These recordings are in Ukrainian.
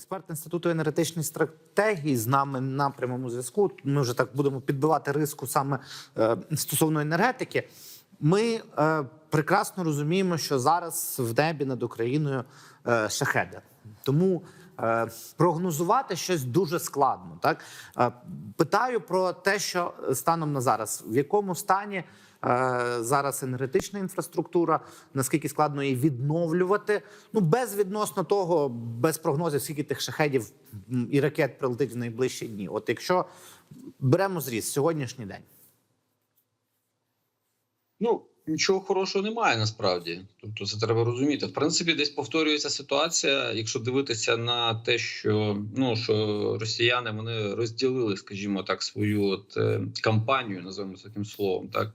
експерт інституту енергетичної стратегії з нами на прямому зв'язку. Ми вже так будемо підбивати риску саме е, стосовно енергетики. Ми е, прекрасно розуміємо, що зараз в небі над Україною е, шахеди. Тому прогнозувати щось дуже складно. Так е, питаю про те, що станом на зараз, в якому стані е, зараз енергетична інфраструктура, наскільки складно її відновлювати. Ну без відносно того, без прогнозів, скільки тих шахедів і ракет прилетить в найближчі дні. От якщо беремо зріз сьогоднішній день. Ну нічого хорошого немає насправді. Тобто, це треба розуміти. В принципі, десь повторюється ситуація, якщо дивитися на те, що ну що росіяни вони розділили, скажімо так, свою от е, кампанію, називаємо таким словом, так.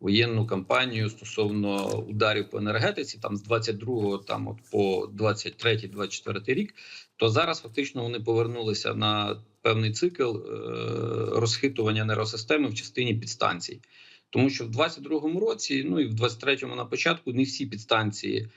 Воєнну кампанію стосовно ударів по енергетиці, там з 22-го там от по 23-24 рік, то зараз фактично вони повернулися на певний цикл е- розхитування енергосистеми в частині підстанцій. Тому що в 22-му році, ну і в 23-му на початку не всі підстанції,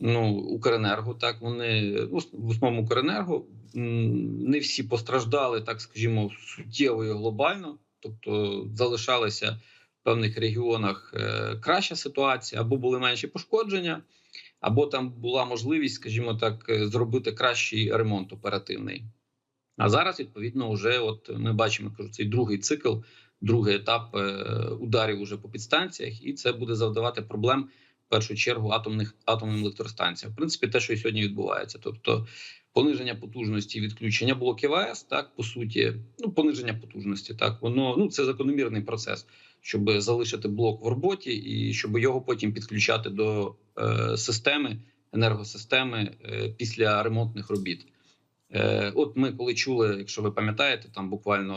ну Укренерго, так вони ну, в основному Укренерго не всі постраждали, так скажімо, суттєво і глобально, тобто залишалися в певних регіонах е, краща ситуація, або були менші пошкодження, або там була можливість, скажімо так, е, зробити кращий ремонт оперативний. А зараз, відповідно, вже от ми бачимо кажу, цей другий цикл другий етап е, ударів уже по підстанціях, і це буде завдавати проблем в першу чергу атомних атомним електростанціям. В принципі, те, що і сьогодні відбувається, тобто пониження потужності, відключення блоків АЕС, так по суті, ну пониження потужності, так воно ну це закономірний процес, щоб залишити блок в роботі і щоб його потім підключати до е, системи енергосистеми е, після ремонтних робіт. Е, От ми коли чули, якщо ви пам'ятаєте, там буквально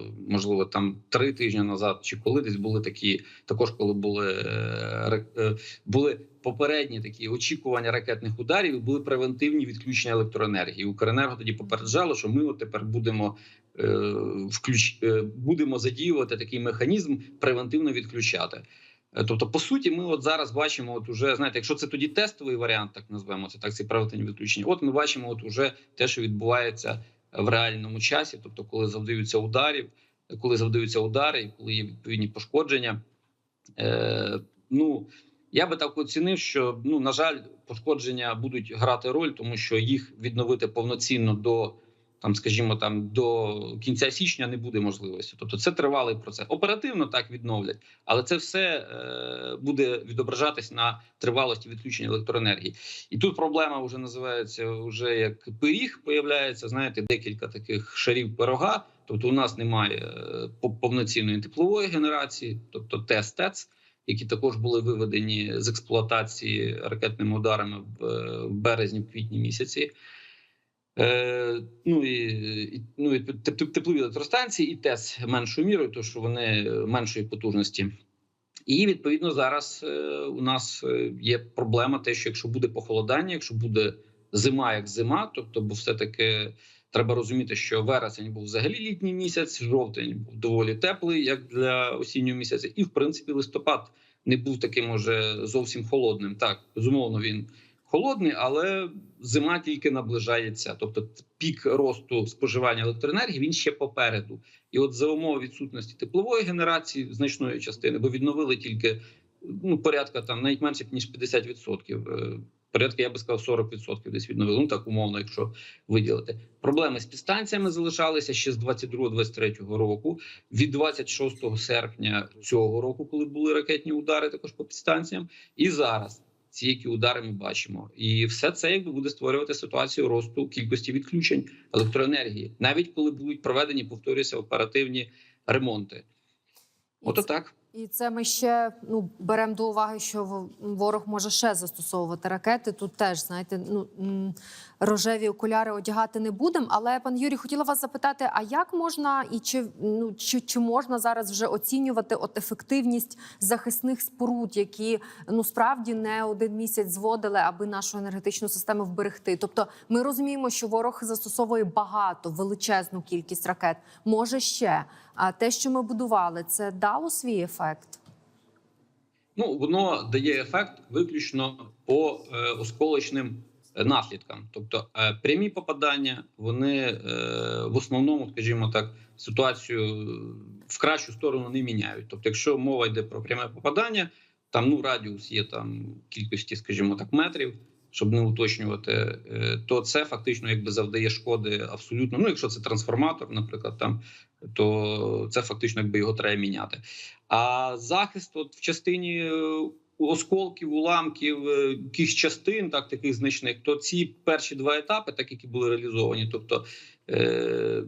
е, можливо там три тижні назад, чи коли десь були такі, також коли були е, були попередні такі очікування ракетних ударів, були превентивні відключення електроенергії. Укренерго тоді попереджало, що ми от тепер будемо е, включ е, будемо задіювати такий механізм превентивно відключати. Е, Тобто, по суті, ми от зараз бачимо, от уже знаєте, якщо це тоді тестовий варіант, так назвемо це так, ці превентивні відключення. От ми бачимо, от уже те, що відбувається в реальному часі, тобто, коли завдаються ударів, коли завдаються удари, і коли є відповідні пошкодження. Е, ну я би так оцінив, що ну на жаль, пошкодження будуть грати роль, тому що їх відновити повноцінно до там, скажімо, там до кінця січня не буде можливості. Тобто, це тривалий процес. Оперативно так відновлять, але це все е, буде відображатись на тривалості відключення електроенергії. І тут проблема вже називається вже як пиріг. Появляється, знаєте, декілька таких шарів пирога. Тобто, у нас немає е, повноцінної теплової генерації, тобто ТЕС ТЕЦ, які також були виведені з експлуатації ракетними ударами в, е, березні-квітні місяці. Е, ну і, ну і теп- теп- теплові електростанції і ТЕС меншою мірою, тому що вони меншої потужності. І відповідно зараз е, у нас е, є проблема, те, що якщо буде похолодання, якщо буде зима як зима, тобто, бо все таки треба розуміти, що вересень був взагалі літній місяць, жовтень був доволі теплий, як для осіннього місяця, і в принципі листопад не був таким уже зовсім холодним. Так, безумовно, він холодний, але зима тільки наближається. Тобто, пік росту споживання електроенергії він ще попереду. І от за умови відсутності теплової генерації значної частини, бо відновили тільки ну порядка там навіть менше ніж 50%. е, Порядка, я би сказав, 40% десь відновили. Ну так умовно, якщо виділити. Проблеми з підстанціями залишалися ще з 22-23 року. Від 26 серпня цього року, коли були ракетні удари, також по підстанціям, і зараз ці які удари ми бачимо, і все це якби буде створювати ситуацію росту кількості відключень електроенергії, навіть коли будуть проведені, повторюся, оперативні ремонти. Ото так. І це ми ще ну беремо до уваги, що ворог може ще застосовувати ракети. Тут теж знаєте, ну рожеві окуляри одягати не будемо. Але пан Юрій, хотіла вас запитати: а як можна і чи ну чи, чи можна зараз вже оцінювати от ефективність захисних споруд, які ну справді не один місяць зводили, аби нашу енергетичну систему вберегти? Тобто, ми розуміємо, що ворог застосовує багато величезну кількість ракет. Може ще. А те, що ми будували, це дало свій ефект. Ну воно дає ефект виключно по е, осколочним е, наслідкам. Тобто е, прямі попадання вони е, в основному, скажімо так, ситуацію в кращу сторону не міняють. Тобто, якщо мова йде про пряме попадання, там ну радіус є там кількості, скажімо так, метрів. Щоб не уточнювати, е, то це фактично якби завдає шкоди абсолютно. Ну, якщо це трансформатор, наприклад, там то це фактично якби його треба міняти. А захист, от в частині е, осколків, уламків, е, якихось частин, так таких значних, то ці перші два етапи, так які були реалізовані, тобто е,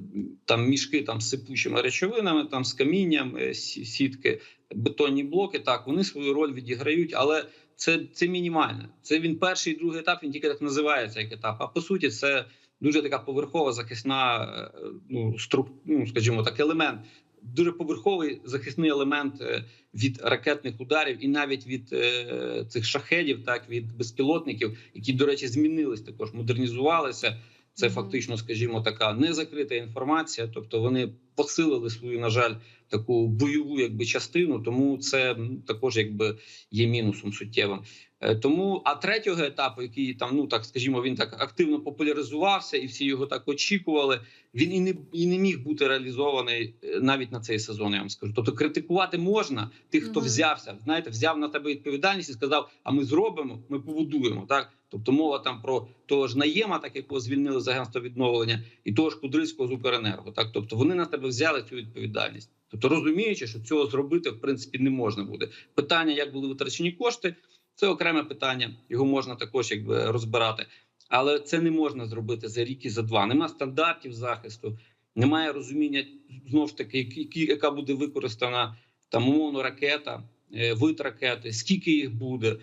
там мішки там з сипучими речовинами, там з камінням, е, сітки, бетонні блоки, так вони свою роль відіграють, але це, це мінімально. Це він перший і другий етап. Він тільки так називається як етап. А по суті, це дуже така поверхова захисна, е, ну струк, ну скажімо так, елемент. Дуже поверховий захисний елемент е, від ракетних ударів, і навіть від е, цих шахедів, так від безпілотників, які, до речі, змінились також, модернізувалися. Це фактично, скажімо, така незакрита інформація. Тобто вони посилили свою, на жаль, таку бойову якби частину. Тому це також якби є мінусом суттєвим. Е, Тому а третього етапу, який там, ну так скажімо, він так активно популяризувався, і всі його так очікували. Він і не і не міг бути реалізований е, навіть на цей сезон. Я вам скажу. Тобто критикувати можна тих, хто взявся, знаєте, взяв на тебе відповідальність і сказав: а ми зробимо, ми побудуємо. Так, тобто мова там про того ж наєма, так якого звільнили з агентства відновлення, і того ж Кудрицького з Укренерго. Так, тобто вони на тебе взяли цю відповідальність. Тобто розуміючи, що цього зробити в принципі не можна буде. Питання, як були витрачені кошти, це окреме питання. Його можна також якби розбирати, але це не можна зробити за рік і за два. Нема стандартів захисту, немає розуміння знов ж таки, які- яка буде використана там умовно ракета, е, вид ракети, скільки їх буде.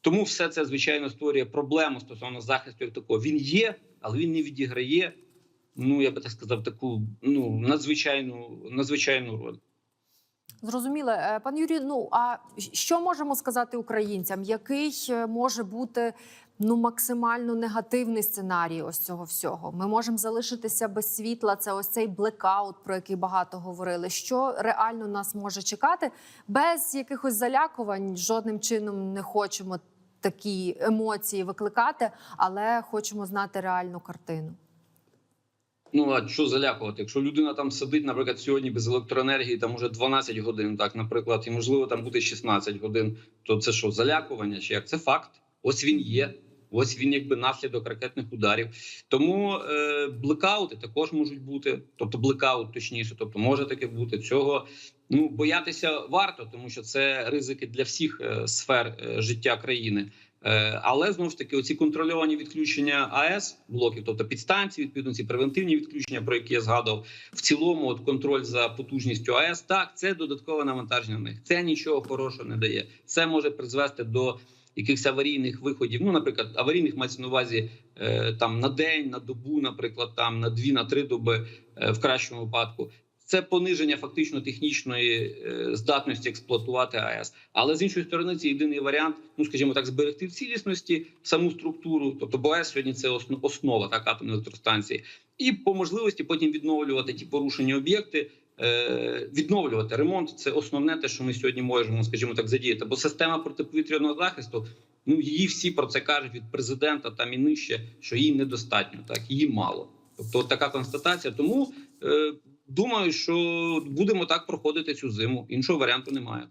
Тому все це звичайно створює проблему стосовно захисту як такого. Він є, але він не відіграє. Ну я би так сказав, таку ну надзвичайну надзвичайну роль. Зрозуміло. Е, Пан Юрій, ну а що можемо сказати українцям? Який е, може бути ну максимально негативний сценарій ось цього всього? Ми можемо залишитися без світла. Це ось цей блекаут, про який багато говорили. Що реально нас може чекати без якихось залякувань? Жодним чином не хочемо такі емоції викликати, але хочемо знати реальну картину. Ну а що залякувати? Якщо людина там сидить, наприклад, сьогодні без електроенергії, там уже 12 годин, так наприклад, і можливо там буде 16 годин, то це що залякування? Чи як це факт? Ось він є. Ось він якби наслідок ракетних ударів. Тому е, блекаути також можуть бути, тобто блекаут, точніше, тобто може таке бути. Цього ну боятися варто, тому що це ризики для всіх е, сфер е, життя країни. Е, Але знову ж таки, оці контрольовані відключення АЕС блоків, тобто підстанції, відповідно ці превентивні відключення, про які я згадував, в цілому, от контроль за потужністю АЕС, так це додаткове навантаження на них. Це нічого хорошого не дає. Це може призвести до якихось аварійних виходів. Ну, наприклад, аварійних мається на увазі е, там на день, на добу, наприклад, там на дві, на три доби е, в кращому випадку. Це пониження фактично технічної е, здатності експлуатувати АЕС. Але з іншої сторони, це єдиний варіант, ну скажімо так, зберегти в цілісності саму структуру. Тобто, бо АЕС сьогодні це основа так атомної електростанції, і по можливості потім відновлювати ті порушені об'єкти. е, Відновлювати ремонт це основне, те, що ми сьогодні можемо, скажімо так, задіяти. Бо система протиповітряного захисту, ну її всі про це кажуть від президента там і нижче, що її недостатньо, так її мало. Тобто, така констатація. Тому е, думаю, що будемо так проходити цю зиму. Іншого варіанту немає.